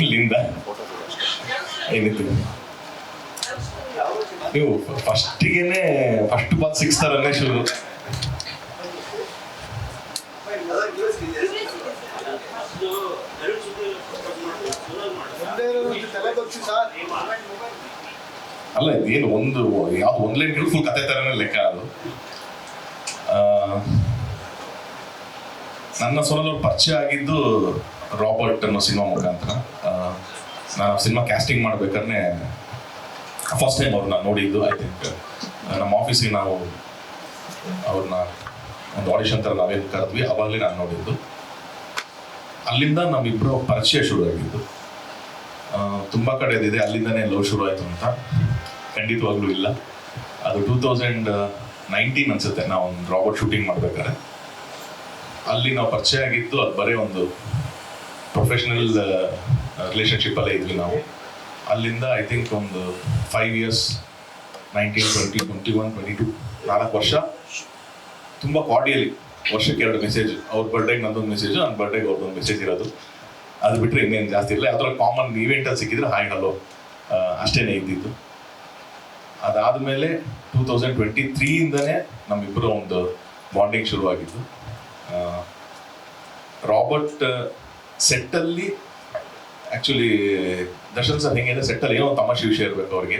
ಇಲ್ಲಿಂದ ಏನಿತ್ತು ನೀವು ಫಸ್ಟಿಗೆನೆ, ಫಸ್ಟ್ ಬಾಲ್ ಸಿಕ್ಸ್ ತರನೇ ಶುರು ಅಲ್ಲ ಏನು ಒಂದು, ಯಾವ್ದು ಒಂದ್ ಲೈನ್ ಫುಲ್ ಕತೆ ತರನೇ ಲೆಕ್ಕ ಅದು. ನನ್ನ ಸೋನಲ್ ಪರಿಚಯ ಆಗಿದ್ದು ರಾಬರ್ಟ್ ಅನ್ನೋ ಸಿನಿಮಾ ಮುಖಾಂತರ. ನಾನು ಸಿನಿಮಾ ಕ್ಯಾಸ್ಟಿಂಗ್ ಮಾಡ್ಬೇಕಾದ್ರೆ ಫಸ್ಟ್ ಟೈಮ್ ಅವ್ರನ್ನ ನೋಡಿದ್ದು ಐ ಥಿಂಕ್ ನಮ್ಮ ಆಫೀಸಿಗೆ ನಾವು ಅವ್ರನ್ನ ಒಂದು ಆಡಿಷನ್ ಥರ ನಾವೇನು ಕರೆದ್ವಿ. ಅವಾಗಲೇ ನಾನು ನೋಡಿದ್ದು. ಅಲ್ಲಿಂದ ನಮ್ಮಿಬ್ಬರು ಪರಿಚಯ ಶುರು ಆಗಿದ್ದು ತುಂಬ ತುಂಬಾ ಕಡೆ ಇದೆ ಅಲ್ಲಿಂದನೇ ಲವ್ ಶುರು ಆಯಿತು ಅಂತ. ಖಂಡಿತವಾಗ್ಲೂ ಇಲ್ಲ. ಅದು ಟೂ ತೌಸಂಡ್ ನೈನ್ಟೀನ್ ಅನ್ಸುತ್ತೆ. ನಾವು ಒಂದು ರಾಬರ್ಟ್ ಶೂಟಿಂಗ್ ಮಾಡ್ಬೇಕಾದ್ರೆ. ಅಲ್ಲಿ ನಾವು ಪರಿಚಯ ಆಗಿತ್ತು ಅದು ಬರೀ ಒಂದು ಪ್ರೊಫೆಷನಲ್ ರಿಲೇಶನ್ಶಿಪ್ ಅಲ್ಲೇ ಇದ್ವಿ ನಾವು. ಅಲ್ಲಿಂದ ಐ ಥಿಂಕ್ ಒಂದು five years nineteen twenty twenty one twenty two ನಾಲ್ಕು ವರ್ಷ. ತುಂಬ ಕಾರ್ಡಿಯಲಿ ವರ್ಷಕ್ಕೆ ಎರಡು ಮೆಸೇಜ್ ಅವ್ರ ಬರ್ಡೇಗೆ ನಂದೊಂದು ಮೆಸೇಜ್ ನನ್ನ ಬರ್ಡೇಗೆ ಅವ್ರದ್ದೊಂದು ಮೆಸೇಜ್ ಇರೋದು. ಅದು ಬಿಟ್ಟರೆ ಇನ್ನೇನು ಜಾಸ್ತಿ ಇಲ್ಲ. ಅದರಲ್ಲಿ ಕಾಮನ್ ಈವೆಂಟಲ್ಲಿ ಸಿಕ್ಕಿದ್ರೆ ಹಾಯ್ ಹಲೋ ಅಷ್ಟೇನೆ ಇದ್ದಿದ್ದು. ಅದಾದಮೇಲೆ ಟೂ ತೌಸಂಡ್ ಟ್ವೆಂಟಿ ತ್ರೀಯಿಂದನೇ ನಮ್ಮಿಬ್ಬರು ಒಂದು ಬಾಂಡಿಂಗ್ ಶುರುವಾಗಿದ್ದು. ರಾಬರ್ಟ್ ಸೆಟ್ಟಲ್ಲಿ ಆ್ಯಕ್ಚುಲಿ ದರ್ಶನ್ ಸರ್ ಹೆಂಗೆ ಸೆಟ್ಟಲ್ಲಿ ಏನೋ ತಮಾಷೆ ವಿಷಯ ಇರಬೇಕು ಅವ್ರಿಗೆ.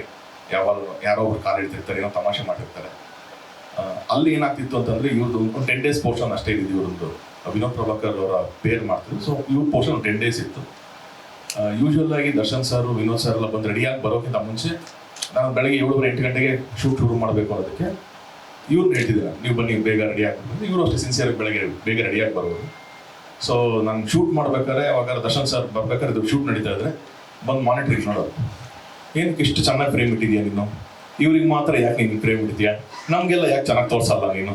ಯಾವಾಗ ಯಾರೋ ಒಬ್ರು ಕಾಲು ಇಡ್ತಿರ್ತಾರೆ ಏನೋ ತಮಾಷೆ ಮಾಡಿರ್ತಾರೆ ಅಲ್ಲಿ ಏನಾಗ್ತಿತ್ತು ಅಂತಂದ್ರೆ ಇವ್ರದ್ದು ಒಂದು ಟೆನ್ ಡೇಸ್ ಪೋರ್ಷನ್ ಅಷ್ಟೇ ಇದ್ದಿದ್ದು ಇವ್ರದ್ದು. ವಿನೋದ್ ಪ್ರಭಾಕರ್ ಅವರ ಪೇರ್ ಮಾಡ್ತಿದ್ರು. ಸೊ ಇವ್ರ ಪೋರ್ಷನ್ ಟೆನ್ ಡೇಸ್ ಇತ್ತು. ಯೂಶುವಲ್ ಆಗಿ ದರ್ಶನ್ ಸರ್, ವಿನೋದ್ ಸರ್ ಎಲ್ಲ ಬಂದು ರೆಡಿಯಾಗಿ ಬರೋಕ್ಕಿಂತ ಮುಂಚೆ ನಾನು ಬೆಳಗ್ಗೆ ಏಳುವರೆ ಎಂಟು ಗಂಟೆಗೆ ಶೂಟ್ ಶುರು ಮಾಡಬೇಕು ಅನ್ನೋದಕ್ಕೆ ಇವ್ರನ್ನ ಹೇಳ್ತಿದ್ದೀರ. ನೀವು ಬನ್ನಿ, ಬೇಗ ರೆಡಿ ಆಗ್ಬೇಕು ಇವರು ಅಷ್ಟೇ ಸಿನ್ಸಿಯರ್ ಬೆಳಗ್ಗೆ ಬೇಗ ರೆಡಿಯಾಗಿ ಬರೋರು. ಸೊ ನಾನು ಶೂಟ್ ಮಾಡ್ಬೇಕಾದ್ರೆ, ಅವಾಗ ದರ್ಶನ್ ಸರ್ ಬರ್ಬೇಕಾದ್ರೆ ಇದು ಶೂಟ್ ನಡೀತಾ ಇದ್ರೆ, ಬಂದು ಮಾನಿಟ್ರಿಂಗ್ ನೋಡೋದು. ಏನಕ್ಕೆ ಇಷ್ಟು ಚೆನ್ನಾಗಿ ಫ್ರೇಮ್ ಇಟ್ಟಿದ್ಯಾ ನೀನು? ಇವ್ರಿಗೆ ಮಾತ್ರ ಯಾಕೆ ನೀನು ಫ್ರೇಮ್ ಇಡ್ತೀಯಾ? ನಮಗೆಲ್ಲ ಯಾಕೆ ಚೆನ್ನಾಗಿ ತೋರಿಸಲ್ಲ ನೀನು?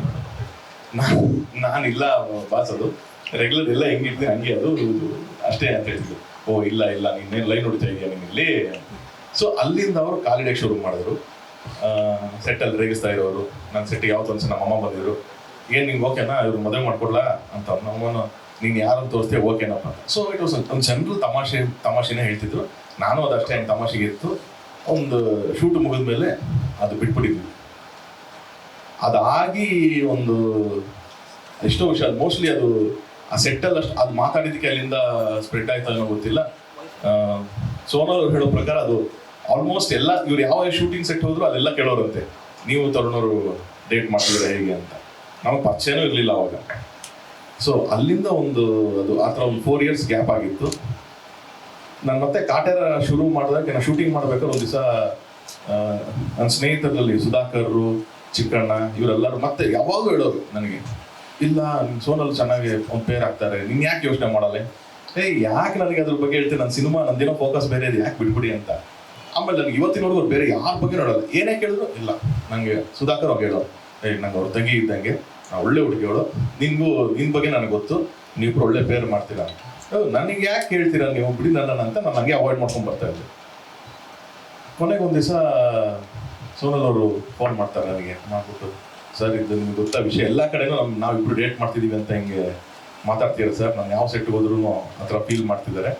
ನಾನು, ನಾನಿಲ್ಲ ಬಾಸೋದು ರೆಗ್ಯುಲರ್ ಎಲ್ಲ ಹೆಂಗಿರ್ತೀನಿ ಹಂಗೆ ಅದು ಅಷ್ಟೇ ಅಂತ ಓ, ಇಲ್ಲ ಇಲ್ಲ, ನೀನೇನು ಲೈನ್ ಹೊಡಿತಾ ಇದೆಯಾ ನೀನು ಇಲ್ಲಿ? ಸೊ ಅಲ್ಲಿಂದ ಅವರು ಕಾಲಿಡಕ್ಕೆ ಶುರು ಮಾಡಿದ್ರು. ಸೆಟ್ಟಲ್ಲಿ ರೇಗಿಸ್ತಾ ಇರೋರು. ನನ್ನ ಸೆಟ್ಟಿಗೆ ಯಾವತ್ತು ಒಂದ್ಸಲ ನಮ್ಮ ಅಮ್ಮ ಬಂದಿದ್ರು. ಏನು ನಿಂಗೆ ಓಕೆನಾ ಇವ್ರು ಮದುವೆ ಮಾಡ್ಕೊಡ್ಲಾ? ಅಂತ ನಮ್ಮನು ನೀನು ಯಾರನ್ನು ತೋರಿಸ್ತೇ ಓಕೆನಪ್ಪ. ಸೊ ಇಟ್ ವಾಸ್ ಒಂದು ಜನರು ತಮಾಷೆ, ತಮಾಷೆನೇ ಹೇಳ್ತಿದ್ರು. ನಾನು ಅದಷ್ಟೇ ಅಷ್ಟೇ ತಮಾಷೆಗೆ ಇತ್ತು. ಒಂದು ಶೂಟ್ ಮುಗಿದ ಮೇಲೆ ಅದು ಬಿಟ್ಬಿಟ್ಟಿದ್ವಿ. ಅದಾಗಿ ಒಂದು ಎಷ್ಟೋ ವಿಷಯ ಮೋಸ್ಟ್ಲಿ ಅದು ಆ ಸೆಟ್ಟಲ್ಲಿ ಅಷ್ಟು, ಅದು ಮಾತಾಡಿದ್ದಕ್ಕೆ ಅಲ್ಲಿಂದ ಸ್ಪ್ರೆಡ್ ಆಯ್ತಾ ಅನ್ನೋ ಗೊತ್ತಿಲ್ಲ. ಸೋನಲ್ ಅವ್ರು ಹೇಳೋ ಪ್ರಕಾರ ಅದು ಆಲ್ಮೋಸ್ಟ್ ಎಲ್ಲ, ಇವ್ರು ಯಾವ ಶೂಟಿಂಗ್ ಸೆಟ್ ಹೋದ್ರು ಅದೆಲ್ಲ ಕೇಳೋರಂತೆ. ನೀವು ತರುಣರು ಡೇಟ್ ಮಾಡ್ತಿದ್ರೆ ಹೇಗೆ ಅಂತ. ನಮಗೆ ಪರಿಚಯನೂ ಇರಲಿಲ್ಲ ಅವಾಗ. ಸೊ ಅಲ್ಲಿಂದ ಒಂದು, ಅದು ಆ ಥರ ಒಂದು ಫೋರ್ ಇಯರ್ಸ್ ಗ್ಯಾಪ್ ಆಗಿತ್ತು. ನಾನು ಮತ್ತೆ ಕಾಟೇರ ಶುರು ಮಾಡಿದಾಗ ನಾನು ಶೂಟಿಂಗ್ ಮಾಡ್ಬೇಕಾದ್ರೆ ಒಂದು ದಿವಸ ನನ್ನ ಸ್ನೇಹಿತರಲ್ಲಿ ಸುಧಾಕರ್ರು, ಚಿಕ್ಕಣ್ಣ ಇವರೆಲ್ಲರೂ ಮತ್ತೆ ಯಾವಾಗಲೂ ಹೇಳೋರು ನನಗೆ, ಇಲ್ಲ ನಿಮ್ಮ ಸೋನಲ್ಲಿ ಚೆನ್ನಾಗಿ ಒಂದು ಪೇರ್ ಆಗ್ತಾರೆ ನೀನು ಯಾಕೆ ಯೋಚನೆ ಮಾಡಲ್ಲ? ಏ ಯಾಕೆ ನನಗೆ ಅದ್ರ ಬಗ್ಗೆ ಹೇಳ್ತೀನಿ ನನ್ನ ಸಿನಿಮಾ ನಂದೇನೋ ಫೋಕಸ್ ಬೇರೆ ಇದೆ, ಯಾಕೆ ಬಿಡ್ಬಿಡಿ ಅಂತ. ಆಮೇಲೆ ನನಗೆ ಇವತ್ತಿನವರೆಗೂ ಬೇರೆ ಯಾರ ಬಗ್ಗೆ ನೋಡಲ್ಲ. ಏನೇ ಕೇಳಿದ್ರು, ಇಲ್ಲ. ನನಗೆ ಸುಧಾಕರ್ ಅವ್ರು ಹೇಳೋರು ಏ ನಂಗೆ ಅವ್ರ ತಂಗಿ ಇದ್ದಂಗೆ ಒಳ್ಳೆ ಹುಡುಗಿ ನಿಮಗೂ ನಿನ್ ಬಗ್ಗೆ ನನಗೆ ಗೊತ್ತು. ನೀವು ಒಳ್ಳೆ ಪೇರ್ ಮಾಡ್ತೀರಾ ನನಗೆ ಯಾಕೆ ಹೇಳ್ತೀರಾ ನೀವು? ಬಿಡಿ ನನ್ನ ಅಂತ ನಾನು ಹಂಗೆ ಅವಾಯ್ಡ್ ಮಾಡ್ಕೊಂಡು ಬರ್ತಾ ಇದ್ದೆ. ಕೊನೆಗೆ ಒಂದು ದಿವಸ, ಸೋನಲ್ ಅವರು ಫೋನ್ ಮಾಡ್ತಾರೆ ನನಗೆ. ಮಾಡ್ಬಿಟ್ಟು, ಸರ್, ಇದು ನಿಮ್ಗೆ ಗೊತ್ತಾ ವಿಷಯ? ಎಲ್ಲ ಕಡೆನೂ ನಾವು ನಾವಿಬ್ರು ಡೇಟ್ ಮಾಡ್ತಿದೀವಿ ಅಂತ ಹಿಂಗೆ ಮಾತಾಡ್ತೀರಾ ಸರ್. ನಾನು ಯಾವ ಸೆಟ್ಗೆ ಹೋದ್ರೂ ಆ ಥರ ಫೀಲ್ ಮಾಡ್ತಿದ್ದಾರೆ.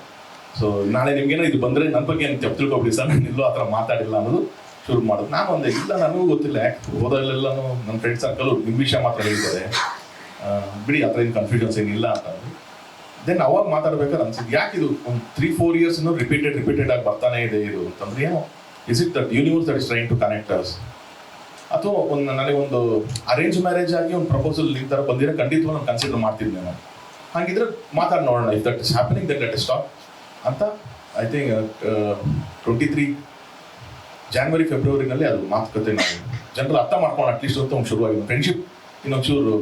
ಸೊ ನಾಳೆ ನಿಮ್ಗೇನೋ ಇದು ಬಂದರೆ ನನ್ನ ಬಗ್ಗೆ ಏನು ತಿಳ್ಕೊಬಿಡಿ ಸರ್. ನಾನು ಎಲ್ಲೂ ಆ ಥರ ಮಾತಾಡಿಲ್ಲ ಅನ್ನೋದು ಶುರು ಮಾಡೋದು. ನಾನು ಒಂದೇ, ಇಲ್ಲ, ನನಗೂ ಗೊತ್ತಿಲ್ಲ. ಯಾಕೆ? ಹೋದಲ್ಲೆಲ್ಲನೂ ನನ್ನ ಫ್ರೆಂಡ್ ಸರ್ಕಲ್ ಇಂಗ್ಲೀಷ ಮಾತ್ರ ಹೇಳ್ತಾರೆ ಬಿಡಿ, ಆ ಥರ ಏನು ಕನ್ಫ್ಯೂಷನ್ಸ್ ಏನಿಲ್ಲ ಅಂತ ದೆನ್ ಅವಾಗ ಮಾತಾಡ್ಬೇಕಾದ್ರೆ ಅನ್ಸಿದ್ದು ಯಾಕೆ ಇದು ಒಂದು three four years repeated repeated ಆಗಿ ಬರ್ತಾನೆ ಇದೆ ಇದು ಅಂತಂದ್ರೆ, ಏನೋ is it that universe that is trying to connect us ಅಥವಾ ಒಂದು ನನಗೆ ಒಂದು ಅರೇಂಜ್ ಮ್ಯಾರೇಜ್ ಆಗಿ ಒಂದು ಪ್ರಪೋಸಲ್ ಈ ಥರ ಬಂದಿರೋ ಖಂಡಿತವಾಗಿ ನಾನು ಕನ್ಸಿಡರ್ ಮಾಡ್ತಿದ್ದೆ ನಾನು. ಹಾಗಿದ್ರೆ ಮಾತಾಡಿ ನೋಡೋಣ. If that is happening that that stop ಅಂತ I think twenty three January ಫೆಬ್ರವರಿನಲ್ಲಿ ಅದು ಮಾತುಕತೆ ನಾವು ಜನರು ಅರ್ಥ ಮಾಡ್ಕೊಂಡು ಅಟ್ಲೀಸ್ಟ್ ಅಂತ ಒಂದು ಶುರುವಾಗಿದೆ ಫ್ರೆಂಡ್ಶಿಪ್ ಇನ್ನೊಂಚೂರು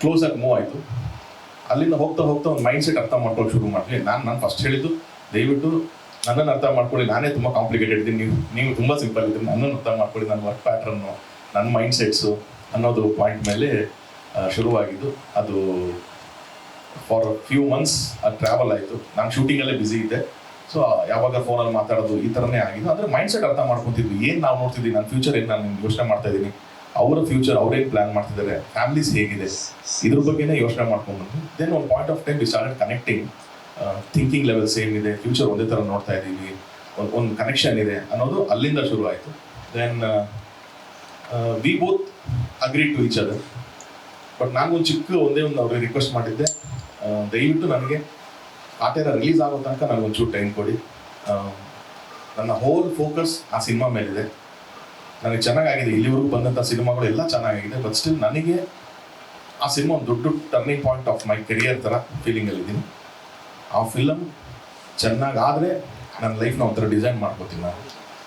ಕ್ಲೋಸ್ ಆಗಿ ಮೂವ್ ಆಯಿತು. ಅಲ್ಲಿಂದ ಹೋಗ್ತಾ ಹೋಗ್ತಾ ಒಂದು ಮೈಂಡ್ ಸೆಟ್ ಅರ್ಥ ಮಾಡ್ಕೊಂಡು ಶುರು ಮಾಡಲಿ ನಾನು ನಾನು ಫಸ್ಟ್ ಹೇಳಿದ್ದು, ದಯವಿಟ್ಟು ನನ್ನನ್ನು ಅರ್ಥ ಮಾಡ್ಕೊಳ್ಳಿ. ನಾನೇ ತುಂಬ ಕಾಂಪ್ಲಿಕೇಟೆಡ್ ಇದ್ದೀನಿ. ನೀವು ನೀವು ತುಂಬ ಸಿಂಪಲ್ ಇದ್ದೀನಿ ನನ್ನನ್ನು ಅರ್ಥ ಮಾಡ್ಕೊಳ್ಳಿ. ನನ್ನ ವರ್ಕ್ ಪ್ಯಾಟ್ರನ್ನು ನನ್ನ ಮೈಂಡ್ ಸೆಟ್ಸು ಅನ್ನೋದು ಪಾಯಿಂಟ್ ಮೇಲೆ ಶುರುವಾಗಿದ್ದು. ಅದು ಫಾರ್ ಫ್ಯೂ ಮಂತ್ಸ್ ಅದು ಟ್ರಾವೆಲ್ ಆಯಿತು. ನಾನು ಶೂಟಿಂಗಲ್ಲೇ ಬ್ಯುಸಿ ಇದ್ದೆ. ಸೊ ಯಾವಾಗ ಫೋನಲ್ಲಿ ಮಾತಾಡೋದು ಈ ಥರನೇ ಆಗಿದೆ. ಅಂದರೆ ಮೈಂಡ್ ಸೆಟ್ ಅರ್ಥ ಮಾಡ್ಕೊತಿದ್ವಿ. ಏನು ನಾವು ನೋಡ್ತಿದ್ದೀವಿ ನನ್ನ ಫ್ಯೂಚರ್ ಏನು ನಾನು ಯೋಚನೆ ಮಾಡ್ತಾ ಇದ್ದೀನಿ? ಅವರ ಫ್ಯೂಚರ್ ಅವ್ರೇನು ಪ್ಲಾನ್ ಮಾಡ್ತಿದ್ದಾರೆ? ಫ್ಯಾಮಿಲೀಸ್ ಹೇಗಿದೆ? ಇದ್ರ ಬಗ್ಗೆನೇ ಯೋಚನೆ ಮಾಡ್ಕೊಂಡು ದೆನ್ ಒಂದು point of time we started connecting thinking level same ಇದೆ ಫ್ಯೂಚರ್ ಒಂದೇ ಥರ ನೋಡ್ತಾ ಇದ್ದೀವಿ. ಒಂದು ಒಂದು ಕನೆಕ್ಷನ್ ಇದೆ ಅನ್ನೋದು ಅಲ್ಲಿಂದ ಶುರು ಆಯಿತು. Then we both agree to each other but ನಾನು ಒಂದು ಚಿಕ್ಕ ಒಂದೇ ಒಂದು ಅವ್ರಿಗೆ ರಿಕ್ವೆಸ್ಟ್ ಮಾಡಿದ್ದೆ. ದಯವಿಟ್ಟು ನನಗೆ ಕಾಟೇರ ರಿಲೀಸ್ ಆಗೋ ತನಕ ನನಗೊಂಚೂರು ಟೈಮ್ ಕೊಡಿ. ನನ್ನ ಹೋಲ್ ಫೋಕಸ್ ಆ ಸಿನಿಮಾ ಮೇಲಿದೆ. ನನಗೆ ಚೆನ್ನಾಗಾಗಿದೆ. ಇಲ್ಲಿವರೆಗೂ ಬಂದಂಥ ಸಿನಿಮಾಗಳು ಎಲ್ಲ ಚೆನ್ನಾಗಿದೆ ಬಟ್ ಸ್ಟಿಲ್ ನನಗೆ ಆ ಸಿನಿಮಾ ಒಂದು ದೊಡ್ಡ turning point of my career ಥರ ಫೀಲಿಂಗಲ್ಲಿದ್ದೀನಿ ಆ ಫಿಲಮ್ ಚೆನ್ನಾಗಾದರೆ ನನ್ನ ಲೈಫ್ನ ಒಂಥರ ಡಿಸೈನ್ ಮಾಡ್ಕೋತೀನಿ ನಾನು.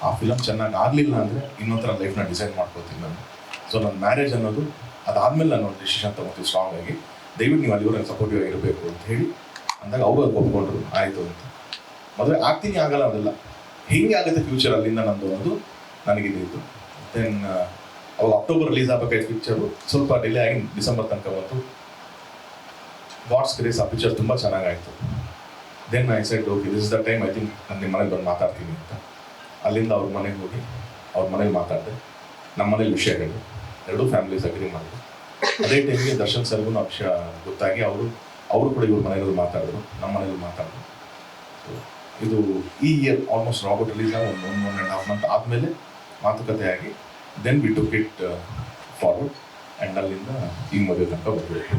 ಆ ಫಿಲಮ್ ಚೆನ್ನಾಗಿ ಆಗಲಿಲ್ಲ ಅಂದರೆ ಇನ್ನೊಂಥರ ಲೈಫ್ನ ಡಿಸೈನ್ ಮಾಡ್ಕೋತೀನಿ ನಾನು. ಸೊ ನನ್ನ ಮ್ಯಾರೇಜ್ ಅನ್ನೋದು ಅದಾದಮೇಲೆ ನಾನು ಒಂದು ಡಿಸಿಷನ್ ತೊಗೊತೀನಿ ಸ್ಟ್ರಾಂಗ್ ಆಗಿ. ದಯವಿಟ್ಟು ನೀವು ಅಲ್ಲಿವರೆಗೆ ಸಪೋರ್ಟಿವ್ ಆಗಿರಬೇಕು ಅಂತ ಹೇಳಿ. ಅಂದಾಗ ಅವರು ಅದು ಒಪ್ಕೊಂಡ್ರು, ಆಯಿತು ಅಂತ. ಮದುವೆ ಆಗ್ತೀನಿ, ಆಗಲ್ಲ ಅದೆಲ್ಲ ಹೇಗೆ ಆಗುತ್ತೆ ಫ್ಯೂಚರ್ ಅಲ್ಲಿಂದ ನಂದು ಅನ್ನೋದು ನನಗಿದ್ದು ದೆನ್ ಅವಾಗ ಅಕ್ಟೋಬರ್ ರಿಲೀಸ್ ಆಗಬೇಕಾಯ್ತು ಪಿಕ್ಚರು ಸ್ವಲ್ಪ ಡಿಲೇ ಆಗಿ ಡಿಸೆಂಬರ್ ತನಕ ಬಂತು. ಗಾಡ್ಸ್ ಗ್ರೇಸ್ ಆ ಪಿಕ್ಚರ್ ತುಂಬ ಚೆನ್ನಾಗಾಯ್ತು. Then I said okay this is the time I think ನಾನು ನಿಮ್ಮ ಮನೆಗೆ ಬಂದು ಮಾತಾಡ್ತೀನಿ ಅಂತ. ಅಲ್ಲಿಂದ ಅವ್ರ ಮನೆಗೆ ಹೋಗಿ ಅವ್ರ ಮನೇಲಿ ಮಾತಾಡಿದೆ. ನಮ್ಮ ಮನೇಲಿ ವಿಷಯ ಹೇಳಿ ಎರಡೂ ಫ್ಯಾಮಿಲೀಸ್ ಅಗ್ರಿ ಮಾಡಿದ್ರು. ಅದೇ ಟೈಮ್ಗೆ ದರ್ಶನ್ ಸರ್ಗೂ ಅಕ್ಷ ಗೊತ್ತಾಗಿ ಅವರು ಅವರು ಕೂಡ ಇವ್ರ ಮನೆಯಲ್ಲಿ ಮಾತಾಡಿದ್ರು, ನಮ್ಮ ಮನೆಯಲ್ಲಿ ಮಾತಾಡಿದ್ರು. ಇದು ಈ ಇಯರ್ ಆಲ್ಮೋಸ್ಟ್ ರಾಬರ್ಟ್ ರಿಲೀಸ್ ಒಂದು one one and half month ಆದಮೇಲೆ ಮಾತುಕತೆ ಆಗಿ then we took it forward and ಅಲ್ಲಿಂದ ಈ ಮದುವೆ ತನಕ ಬರ್ಬೇಕು